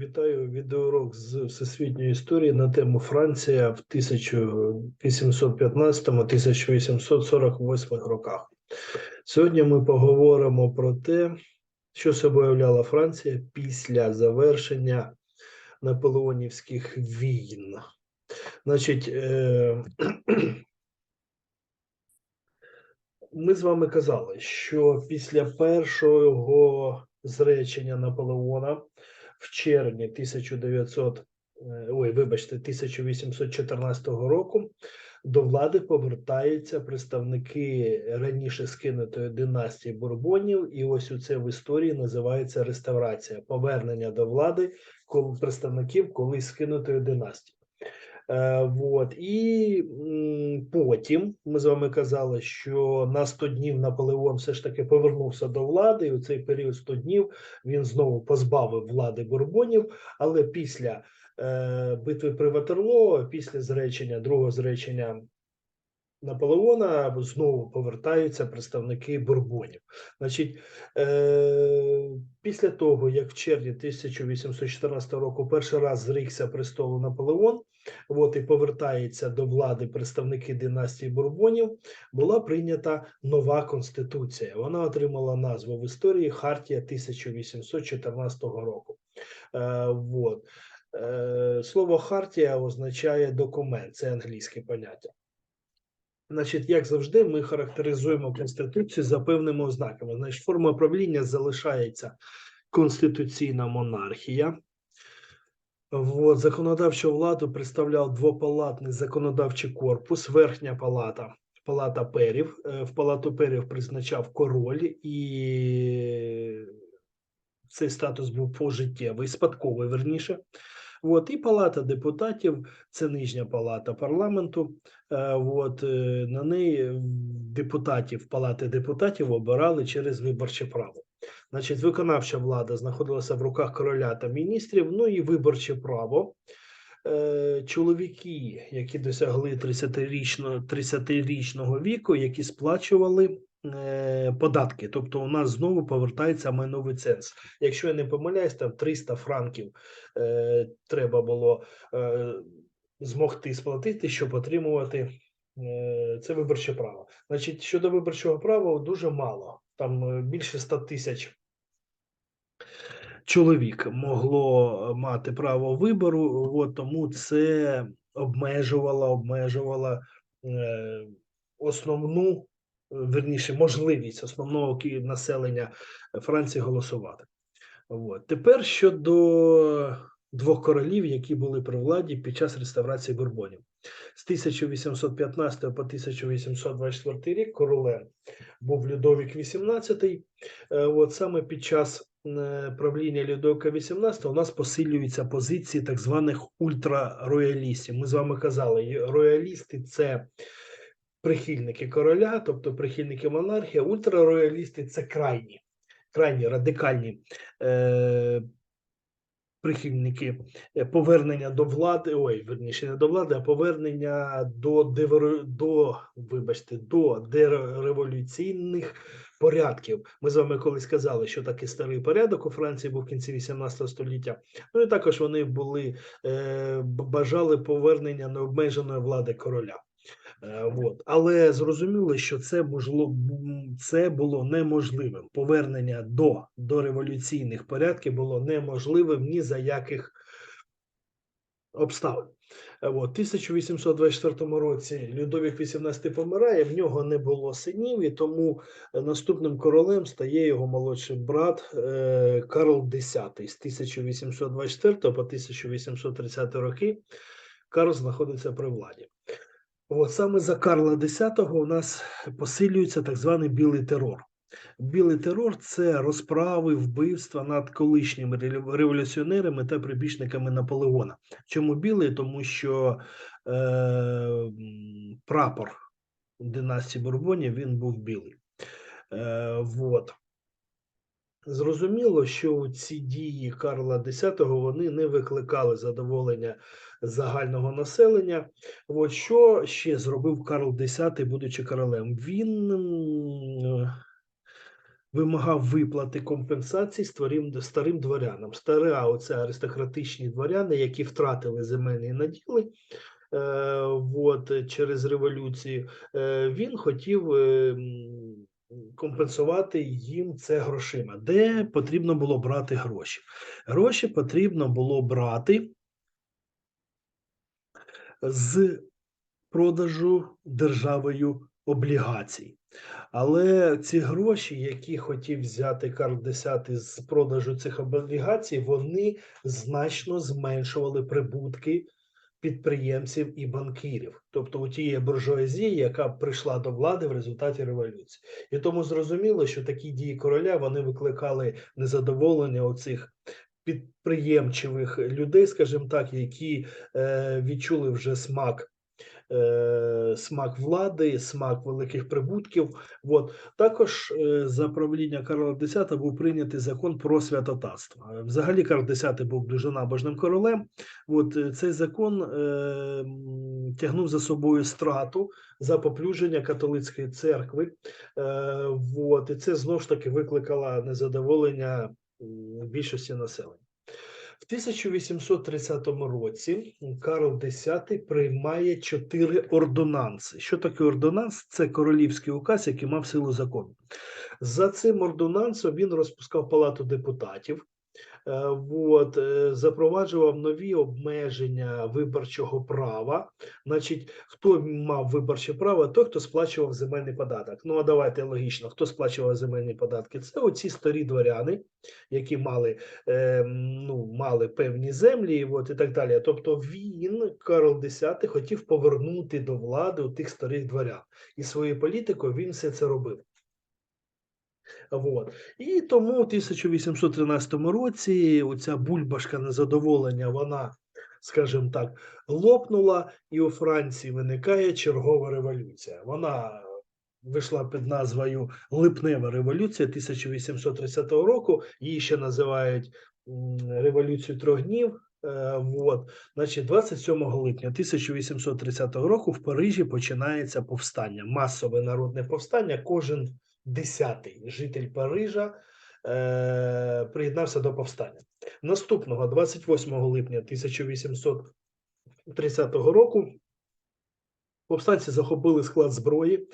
Вітаю відеоурок з всесвітньої історії на тему Франція в 1815-1848 роках. Сьогодні ми поговоримо про те, що собою являла Франція після завершення наполеонівських війн. Значить, е, ми з вами казали, що після першого зречення Наполеона в червні 1900, е, ой, вибачте, 1814 року до влади повертаються представники раніше скинутої династії Бурбонів, і ось у це в історії називається реставрація повернення до влади представників колись скинутої династії. Е, вот. І потім ми з вами казали, що на 100 днів Наполеон все ж таки повернувся до влади, і у цей період 100 днів він знову позбавив влади Бурбонів, але після е, битви при Ватерлоо, після зречення, другого зречення Наполеона, знову повертаються представники Бурбонів. Значить, е, після того, як в червні 1814 року перший раз зрікся престолу Наполеон, от і повертається до влади представники династії Бурбонів, була прийнята нова конституція. Вона отримала назву в історії Хартія 1814 року. Е, вот. Е, слово Хартія означає документ, це англійське поняття. Значить, як завжди, ми характеризуємо конституцію за певними ознаками. Значить, форма правління залишається конституційна монархія. Вот, законодавчу владу представляв двопалатний законодавчий корпус, верхня палата, палата перів. Е, В палату перів призначав король, і цей статус був пожиттєвий, спадковий, верніше. От, і палата депутатів, це нижня палата парламенту. Е, От, е, на неї депутатів палати депутатів обирали через виборче право. Значить, виконавча влада знаходилася в руках короля та міністрів. Ну і виборче право. Е, Чоловіки, які досягли 30-річного 30-річного віку, які сплачували податки. Тобто, у нас знову повертається майновий ценз. Якщо я не помиляюсь, там 300 франків е, треба було е, змогти сплатити, щоб отримувати е, це виборче право. Значить, щодо виборчого права дуже мало. Там е, більше 100 тисяч чоловік могло мати право вибору, от, тому це обмежувало, обмежувало е, основну, е, верніше, можливість основного населення Франції голосувати. От. Тепер щодо двох королів, які були при владі під час реставрації Бурбонів. З 1815 по 1824 рік королем був Людовік XVIII. Е, От саме під час е, правління Людовика XVIII у нас посилюються позиції так званих ультрароялістів. Ми з вами казали, роялісти це прихильники короля, тобто прихильники монархії, ультрароялісти це крайні, крайні радикальні е, прихильники е, повернення до влади, ой, верніше не до влади, а повернення до девер- до, вибачте, до дереволюційних порядків. Ми з вами колись казали, що таке старий порядок у Франції був в кінці 18 століття. Ну і також вони були е, бажали повернення необмеженої влади короля. Е, Вот. Але зрозуміло, що це можливо це було неможливим. Повернення до, до революційних порядків було неможливим ні за яких обставин. Е, От, в 1824 році Людовік XVIII помирає, в нього не було синів, і тому наступним королем стає його молодший брат е, Карл X. З 1824 по 1830 роки Карл знаходиться при владі. От саме за Карла X у нас посилюється так званий білий терор. Білий терор це розправи, вбивства над колишніми революціонерами та прибічниками Наполеона. Чому білий? Тому що е, прапор династії Бурбонів він був білий. Е, вот. Зрозуміло, що ці дії Карла X вони не викликали задоволення загального населення. От що ще зробив Карл X, будучи королем? Він вимагав виплати компенсацій старим, старим дворянам. Старе, оце аристократичні дворяни, які втратили земельні наділи. Е, от, через революцію, е, він хотів е, компенсувати їм це грошима. Де потрібно було брати гроші? Гроші потрібно було брати з продажу державою облігацій. Але ці гроші, які хотів взяти Карл X з продажу цих облігацій, вони значно зменшували прибутки підприємців і банкірів, тобто у тієї буржуазії, яка прийшла до влади в результаті революції. І тому зрозуміло, що такі дії короля вони викликали незадоволення у цих підприємчивих людей, скажімо так, які е, відчули вже смак. Е, Смак влади, смак великих прибутків. От також е, за правління Карла X був прийнятий закон про святотатство. Е, Взагалі, Карл X був дуже набожним королем. От цей закон е, тягнув за собою страту за поплюження католицької церкви. Е, от, і це знову ж таки викликало незадоволення більшості населення. В 1830 році Карл X приймає чотири ордонанси. Що таке ордонанс? Це королівський указ, який мав силу закону. За цим ордонансом він розпускав палату депутатів. Е, От, е, запроваджував нові обмеження виборчого права. Значить, хто мав виборче право? Той, хто сплачував земельний податок. Ну а давайте логічно, хто сплачував земельні податки? Це оці старі дворяни, які мали, е, ну, мали певні землі, от, і так далі. Тобто він, Карл X, хотів повернути до влади тих старих дворян. І своєю політикою він все це робив. Вот. І тому у 1813 році оця бульбашка незадоволення, вона, скажімо так, лопнула, і у Франції виникає чергова революція. Вона вийшла під назвою Липнева революція 1830 року. Її ще називають Революцію трьох днів. Е, Вот, значить, 27 липня 1830 року в Парижі починається повстання, масове народне повстання. Кожен десятий житель Парижа е, приєднався до повстання. Наступного 28 липня 1830 року повстанці захопили склад зброї,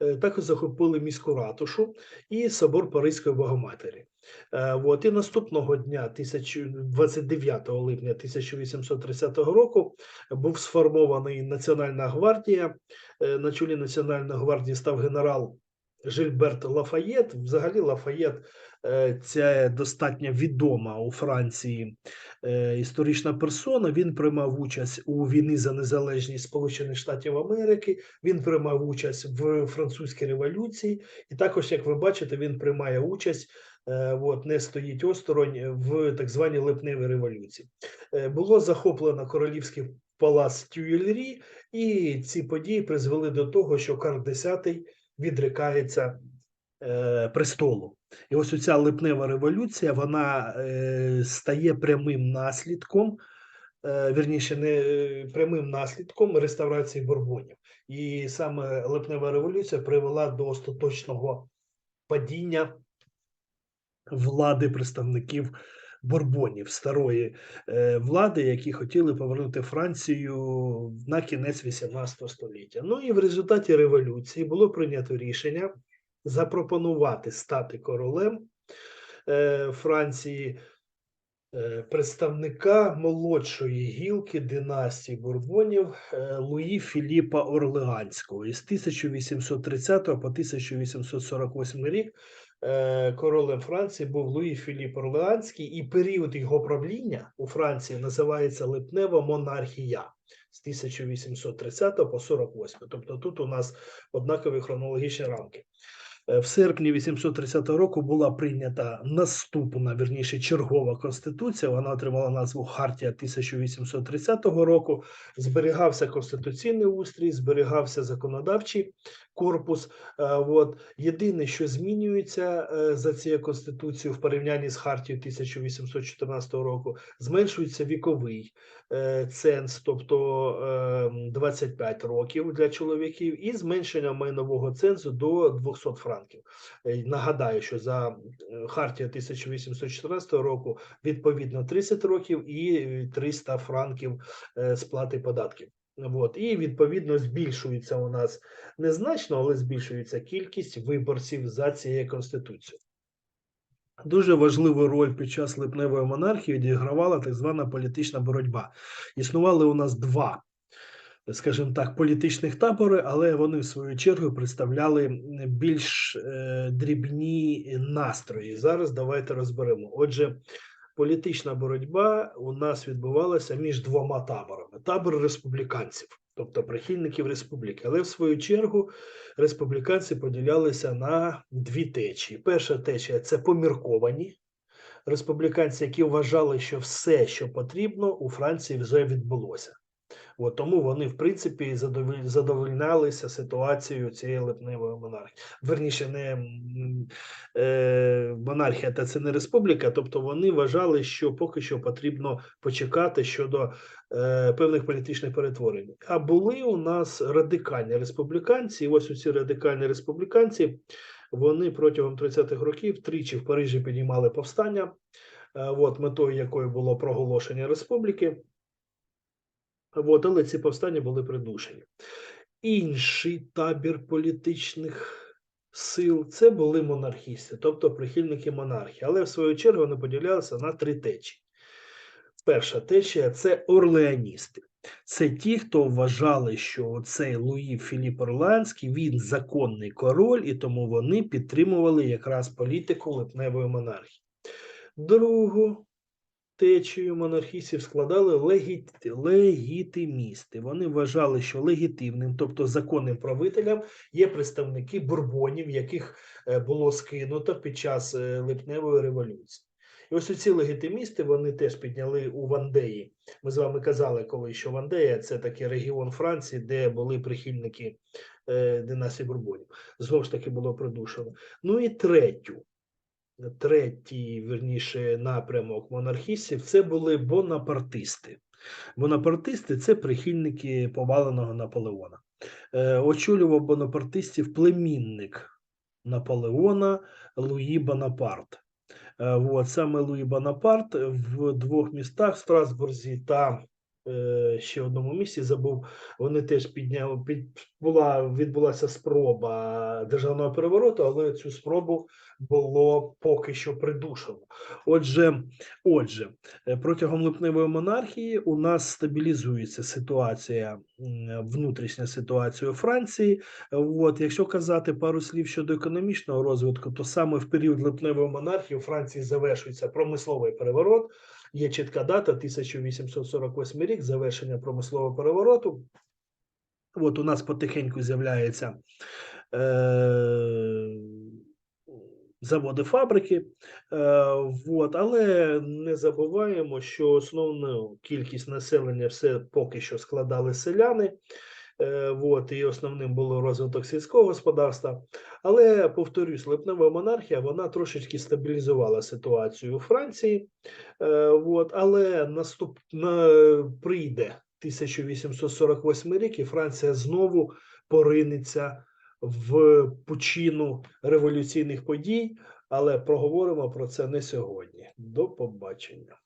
е, також захопили міську ратушу і собор Паризької Богоматері. Е, От, і наступного дня, 1000 29 липня 1830 року, був сформований Національна гвардія. Е, На чолі Національної гвардії став генерал Жильберт Лафаєт. Взагалі, Лафаєт це достатньо відома у Франції е, історична персона. Він приймав участь у війні за незалежність Сполучених Штатів Америки. Він приймав участь в французькій революції, і також, як ви бачите, він приймає участь. е, От не стоїть осторонь в так званій липневій революції. Е, Було захоплено королівський палац Тюєльрі, і ці події призвели до того, що Карл X відрікається е, престолу. І ось оця липнева революція вона е, стає прямим наслідком, е, вірніше, не е, прямим наслідком реставрації Бурбонів. І саме липнева революція привела до остаточного падіння влади представників Бурбонів, старої е, влади, які хотіли повернути Францію на кінець 18 століття. Ну і в результаті революції було прийнято рішення запропонувати стати королем е, Франції е, представника молодшої гілки династії Бурбонів Луї Філіпа Орлеанського. Із 1830 по 1848 рік королем Франції був Луї Філіп Орлеанський, і період його правління у Франції називається Липнева монархія з 1830 по 48. Тобто тут у нас однакові хронологічні рамки. Е, В серпні 830 року була прийнята наступна, вірніше, чергова конституція. Вона отримала назву Хартія 1830 року. Зберігався конституційний устрій, зберігався законодавчий корпус. Е, От єдине, що змінюється е, за цією конституцією в порівнянні з хартією 1814 року, зменшується віковий ценз, тобто е, 25 років для чоловіків, і зменшення майнового цензу до 200 франків. Нагадаю, що за хартія 1814 року відповідно 30 років і е, 300 франків сплати податків. От. І відповідно збільшується у нас незначно, але збільшується кількість виборців за цією конституцією. Дуже важливу роль під час липневої монархії відігравала так звана політична боротьба. Існували у нас два, скажімо так, політичних табори, але вони в свою чергу представляли більш е, дрібні настрої. Зараз давайте розберемо. Отже, політична боротьба у нас відбувалася між двома таборами: табор республіканців, тобто прихильників республіки. Але в свою чергу республіканці поділялися на дві течії. Перша течія це помірковані республіканці, які вважали, що все, що потрібно, у Франції вже відбулося. От, тому вони, в принципі, задоволь- задовольнялися ситуацією цієї липневої монархії. Верніше, не е, монархія, та це не республіка. Тобто вони вважали, що поки що потрібно почекати щодо е, певних політичних перетворень. А були у нас радикальні республіканці, і ось у ці радикальні республіканці вони протягом 30-х років тричі в Парижі підіймали повстання, е, от, метою якої було проголошення республіки. От, але ці повстання були придушені. Інший табір політичних сил це були монархісти, тобто прихильники монархії. Але в свою чергу вони поділялися на три течії. Перша течія це орлеаністи. Це ті, хто вважали, що цей Луї Філіп Орлеанський він законний король, і тому вони підтримували якраз політику липневої монархії. Другу течію монархістів складали легіт... легітимісти. Вони вважали, що легітимним, тобто законним правителям, є представники бурбонів, яких е, було скинуто під час е, липневої революції. І ось ці легітимісти вони теж підняли у Вандеї. Ми з вами казали, коли що Вандея це такий регіон Франції, де були прихильники е, династії Бурбонів. Знову ж таки було придушено. Ну і третю третій, верніше, напрямок монархістів це були бонапартисти. Бонапартисти це прихильники поваленого Наполеона. Е, очолював бонапартистів племінник Наполеона Луї Бонапарт. Е, от, саме Луї Бонапарт в двох містах Страсбурзі та ще одному місці забув. Вони теж підняли під була відбулася спроба державного перевороту, але цю спробу було поки що придушено. Отже, отже, е, протягом липневої монархії у нас стабілізується ситуація, внутрішня ситуація у Франції. От, якщо казати пару слів щодо економічного розвитку, то саме в період липневої монархії у Франції завершується промисловий переворот. Є чітка дата 1848 рік, завершення промислового перевороту. От у нас потихеньку з'являється е, заводи, фабрики. Е, вот, але не забуваємо, що основну кількість населення все поки що складали селяни. Е, вот, і основним було розвиток сільського господарства. Але повторюсь, липнева монархія вона трошечки стабілізувала ситуацію у Франції. Е, от, але наступ на, прийде 1848 рік, і Франція знову поринеться в пучину революційних подій. Але проговоримо про це не сьогодні. До побачення.